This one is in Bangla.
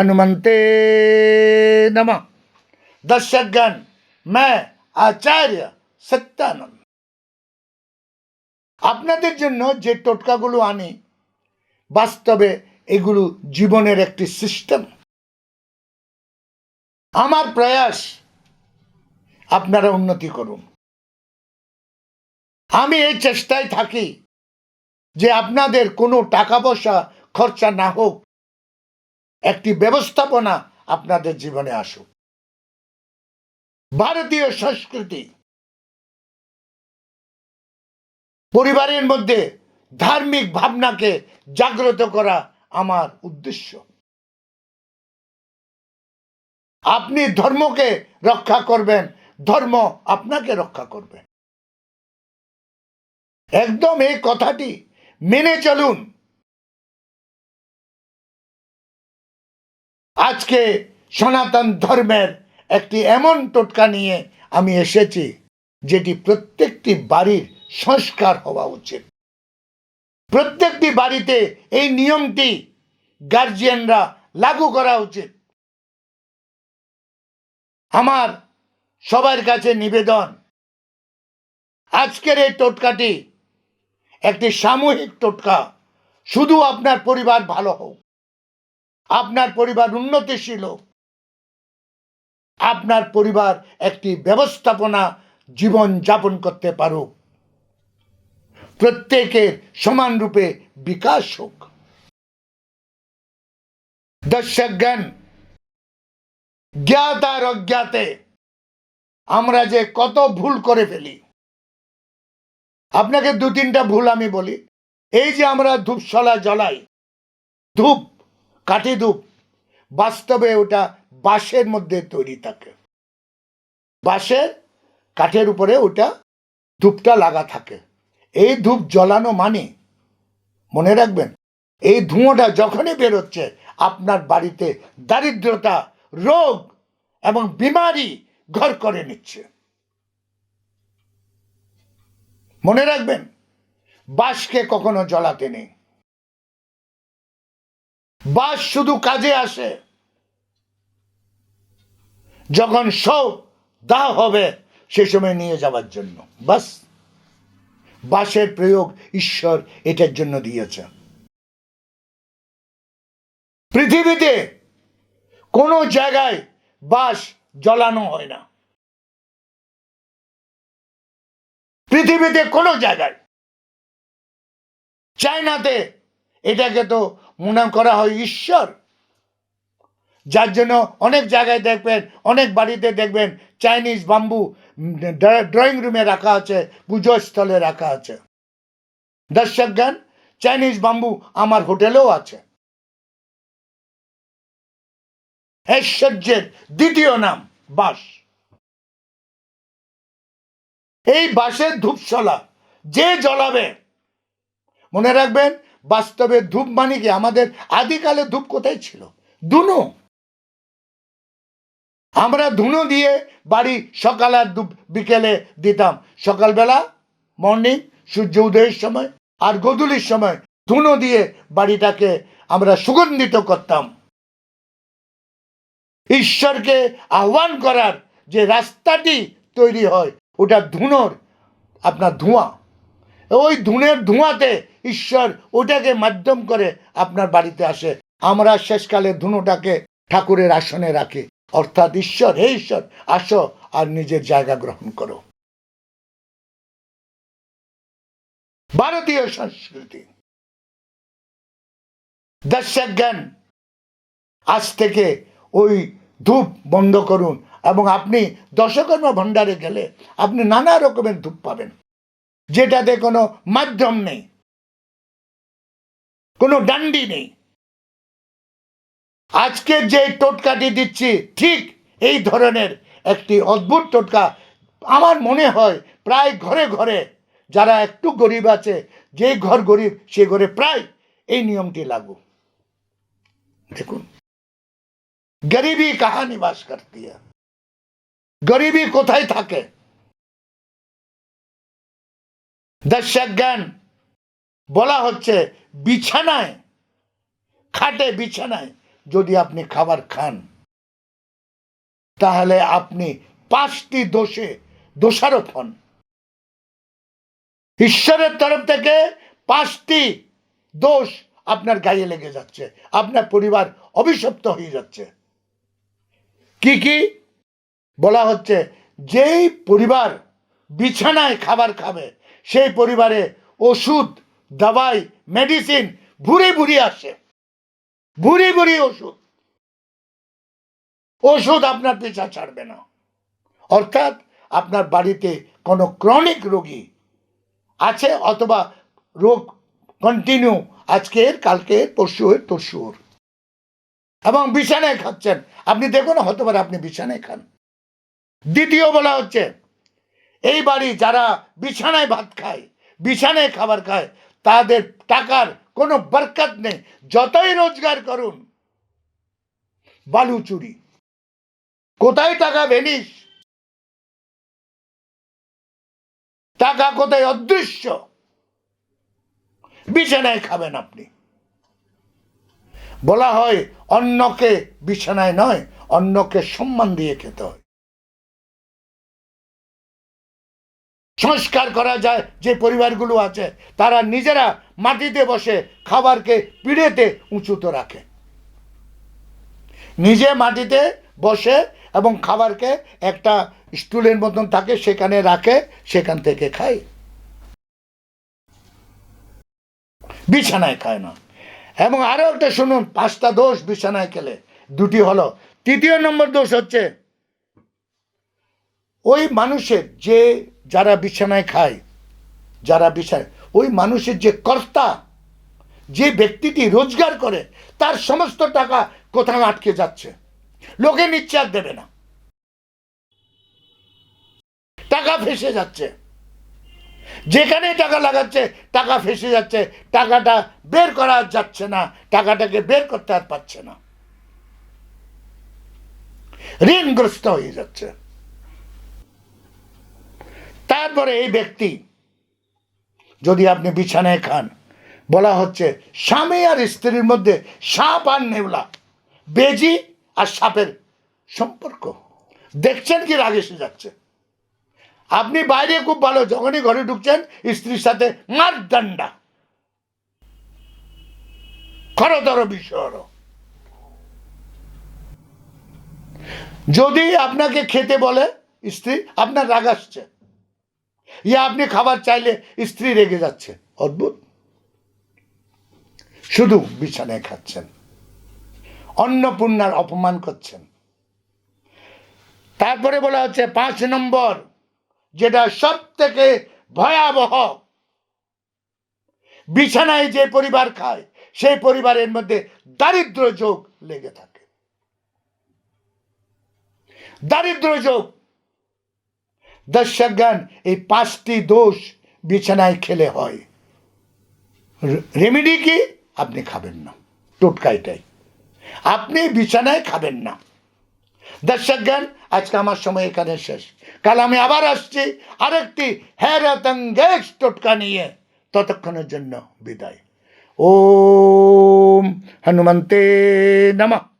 हनुमंते नमः दर्शकगण मैं আচার্য সত্যানন্দ আপনাদের জন্য যে টোটকাগুলো আনি বাস্তবে এগুলো জীবনের একটি সিস্টেম আমার প্রয়াস আপনারা উন্নতি করুন আমি এই চেষ্টায় থাকি যে আপনাদের কোনো টাকা পয়সা খরচা না হোক একটি ব্যবস্থাপনা আপনাদের জীবনে আসুক। ভারতীয় সংস্কৃতি পরিবারের মধ্যে ধার্মিক ভাবনাকে জাগ্রত করা আমার উদ্দেশ্য। আপনি ধর্মকে রক্ষা করবেন, ধর্ম আপনাকে রক্ষা করবে। একদম এই কথাটি মেনে চলুন। আজকে সনাতন ধর্মের একটি এমন টোটকা নিয়ে আমি এসেছি, যেটি প্রত্যেকটি বাড়ির সংস্কার হওয়া উচিত। প্রত্যেকটি বাড়িতে এই নিয়মটি গার্জিয়ানরা লাগু করা উচিত। আমার সবার কাছে নিবেদন, আজকের এই টোটকাটি একটি সামূহিক টোটকা, শুধু আপনার পরিবার ভালো হোক। আপনার পরিবার উন্নতিশীল আপনার পরিবার একটি ব্যবস্থাপনা জীবন যাপন করতে পারুক। প্রত্যেকের সমান রূপে বিকাশ হোক। দর্শকগণ জ্ঞাত আর অজ্ঞাতে আমরা যে কত ভুল করে ফেলি। আপনাকে দু তিনটা ভুল আমি বলি। এই যে আমরা ধূপশলা জ্বলাই, ধূপ কাঠি ধূপ। বাস্তবে ওটা বাঁশের মধ্যে তৈরি থাকে। বাঁশের, কাঠের উপরে ওটা ধূপটা লাগা থাকে। এই ধূপ জ্বলানো মানে মনে রাখবেন, এই ধুঁয়োটা যখনই বেরোচ্ছে, আপনার বাড়িতে দারিদ্রতা, রোগ এবং বিমারি ঘর করে নিচ্ছে। মনে রাখবেন, বাঁশকে কখনো জ্বলাতে নেই। বাঁশ শুধু কাজে আসে। যখন সব দাহ হবে, সে সময় নিয়ে যাওয়ার জন্য। বাস। বাঁশের প্রয়োগ ঈশ্বর এটার জন্য দিয়েছে পৃথিবীতে কোনো জায়গায় বাস জ্বলানো হয় না। পৃথিবীতে কোনো জায়গায়। চায়নাতে এটাকে তো মনে করা হয় ঈশ্বর। যার জন্য অনেক জায়গায় দেখবেন, অনেক বাড়িতে দেখবেন চাইনিজ বাম্বু ড্রয়িং রুমে রাখা আছে পুজো স্থলে রাখা আছে। দর্শকগণ চাইনিজ বাম্বু আমার হোটেলেও আছে। ঐশ্বর্যের দ্বিতীয় নাম বাস এই বাসের ধূপশলা যে জ্বলাবে, মনে রাখবেন বাস্তবে ধূপ মানে কি? আমাদের আদিকালে ধূপ কোথায় ছিল? দুনো আমরা ধুনো দিয়ে বাড়ি সকাল আর বিকেলে দিতাম। সকালবেলা মর্নিং সূর্য উদয়ের সময় আর গোধূলির সময় ধুনো দিয়ে বাড়িটাকে আমরা সুগন্ধিত করতাম। ঈশ্বরকে আহ্বান করার যে রাস্তাটি তৈরি হয়, ওটা ধুনোর, আপনার ধোঁয়া। ওই ধুনের ধোঁয়াতে ঈশ্বর ওটাকে মাধ্যম করে আপনার বাড়িতে আসে। আমরা শেষকালে ধুনোটাকে ঠাকুরের আসনে রাখি। অর্থাৎ ঈশ্বর, হে ঈশ্বর, আসো আর নিজের জায়গা গ্রহণ করো। ভারতীয় সংস্কৃতি। দর্শক জ্ঞান আজ থেকে ওই ধূপ বন্ধ করুন এবং আপনি দশকর্ম ভণ্ডারে গেলে আপনি নানা রকমের ধূপ পাবেন। যেটাতে কোনো মাধ্যম নেই। কোনো ডান্ডি নেই। আজকে যে টোটকাটি দিচ্ছি, ঠিক এই ধরনের একটি অদ্ভুত টোটকা আমার মনে হয় প্রায় ঘরে ঘরে যারা একটু গরিব আছে, যে ঘর গরিব, সে ঘরে প্রায় এই নিয়মটি লাগু। দেখুন, গরিবী কাহা নিবাস করতি গরিবী কোথায় থাকে? দর্শক জ্ঞান বলা হচ্ছে বিছানায়, খাটে বিছানায় যদি আপনি খাবার খান, তাহলে আপনি পাঁচটি দোষে দোষারোপ হন। ঈশ্বরের তরফ থেকে পাঁচটি দোষ আপনার গায়ে লেগে যাচ্ছে, আপনার পরিবার অভিশপ্ত হয়ে যাচ্ছে। কি কি? বলা হচ্ছে, যেই পরিবার বিছানায় খাবার খাবে, সেই পরিবারে ওষুধ দাবাই মেডিসিন ভুরি ভুরি আসে। ভুরি ভুরি ওষুধ। ওষুধ আপনার পিছা ছাড়বে না। অর্থাৎ আপনার বাড়িতে কোনো ক্রনিক রোগী আছে অথবা রোগ কন্টিনিউ আজকের, কালকের, পরশুর, তরশুর। এবং বিছানায় খাচ্ছেন। আপনি দেখুন, হতে পারে আপনি বিছানায় খান। দ্বিতীয় বলা হচ্ছে, এই বাড়ি যারা বিছানায় ভাত খায়, বিছানায় খাবার খায় তাদের টাকার কোনো বরকত নেই। যতই রোজগার করুন, বালু চুরি। কোথায় টাকা ভেনিস? টাকা কোথায় অদৃশ্য? বিছানায় খাবেন আপনি। বলা হয়, অন্যকে বিছানায় নয়, অন্যকে সম্মান দিয়ে খেতে হয়। সংস্কার করা যায়, যে পরিবারগুলো আছে, তারা নিজেরা মাটিতে বসে খাবারকে পিড়েতে উঁচুতে রাখে। নিজে মাটিতে বসে এবং খাবারকে একটা স্টুলের মতন থাকে, সেখানে রাখে, সেখান থেকে খায়। বিছানায় খায় না। এবং আরও একটা শুনুন, পাঁচটা দোষ বিছানায় খেলে। দুটি হলো, তৃতীয় নম্বর দোষ হচ্ছে, ওই মানুষের যে যারা বিছানায় খায়, যারা বিছানায়, ওই মানুষের যে কর্তা, যে ব্যক্তিটি রোজগার করে, তার সমস্ত টাকা কোথাও আটকে যাচ্ছে। লোকে নিচ্ছে আর দেবে না। টাকা ফেসে যাচ্ছে। যেখানে টাকা লাগাচ্ছে, টাকা ফেসে যাচ্ছে। টাকাটা বের করা যাচ্ছে না। টাকাটাকে বের করতে আর পারছে না। ঋণগ্রস্ত হয়ে যাচ্ছে। তারপরে এই ব্যক্তি, যদি আপনি বিছানায় খান, বলা হচ্ছে স্বামী আর স্ত্রীর মধ্যে সাপ আর নেওলা বেজি আর সাপের সম্পর্ক। দেখছেন কি রাগ এসে যাচ্ছে? আপনি বাইরে খুব ভালো, যখনই ঘরে ঢুকছেন, স্ত্রীর সাথে মার ডান্ডা। খরতর বিষয় যদি আপনাকে খেতে বলে স্ত্রী, আপনার রাগ আসছে। ইয়া আপনি খাবার চাইলে স্ত্রী রেগে যাচ্ছে। অদ্ভুত। শুধু বিছানায় খাচ্ছেন। অন্নপূর্ণার অপমান করছেন। তারপরে বলা হচ্ছে, পাঁচ নম্বর, যেটা সব থেকে ভয়াবহ, বিছানায় যে পরিবার খায়, সেই পরিবারের মধ্যে দারিদ্র যোগ লেগে থাকে। দারিদ্র যোগ দর্শকগণ, এই পাঁচটি দোষ বিছানায় খেলে হয়। রেমেডি কি? আপনি খাবেন না। টোটকা এটাই আপনি বিছানায় খাবেন না। দর্শকগণ, আজকে আমার সময় এখানে শেষ। কাল আমি আবার আসছি আরেকটি হ্যারাতঙ্গেশ টোটকা নিয়ে। ততক্ষণের জন্য বিদায়। ওম হনুমন্তে নমঃ।